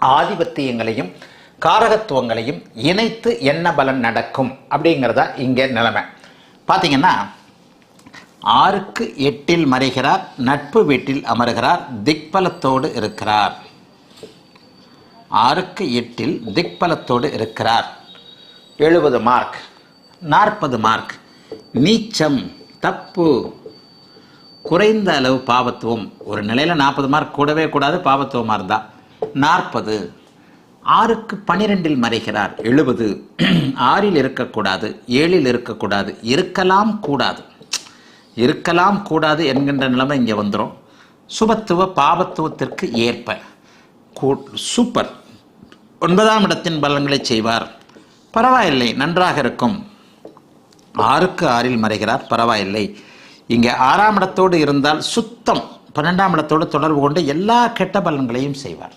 ஆதிபத்தியங்களையும் காரகத்துவங்களையும் இணைத்து என்ன பலன் நடக்கும் அப்படிங்கிறதா இங்கே நிலைமை. பார்த்தீங்கன்னா ஆறுக்கு எட்டில் மறைகிறார் நட்பு வீட்டில் அமர்கிறார் திக்பலத்தோடு இருக்கிறார். ஆறுக்கு எட்டில் திக்பலத்தோடு இருக்கிறார். எழுபது மார்க் நாற்பது மார்க். நீச்சம் தப்பு குறைந்த அளவு பாவத்துவம். ஒரு நிலையில் நாற்பது மார்க் கூடவே கூடாது பாவத்துவமாக இருந்தால் நாற்பது. ஆறுக்கு பனிரெண்டில் மறைகிறார். எழுபது. ஆறில் இருக்கக்கூடாது. ஏழில் இருக்கக்கூடாது. இருக்கலாம் கூடாது. இருக்கலாம் கூடாது என்கின்ற நிலைமை இங்கே வந்துடும் சுபத்துவ பாபத்துவத்திற்கு ஏற்ப. சூப்பர். ஒன்பதாம் இடத்தின் பலன்களை செய்வார். பரவாயில்லை நன்றாக இருக்கும். ஆறுக்கு ஆறில் மறைகிறார். பரவாயில்லை. இங்கே ஆறாம் இடத்தோடு இருந்தால் சுத்தம். பன்னெண்டாம் இடத்தோடு தொடர்பு கொண்டு எல்லா கெட்ட பலன்களையும் செய்வார்.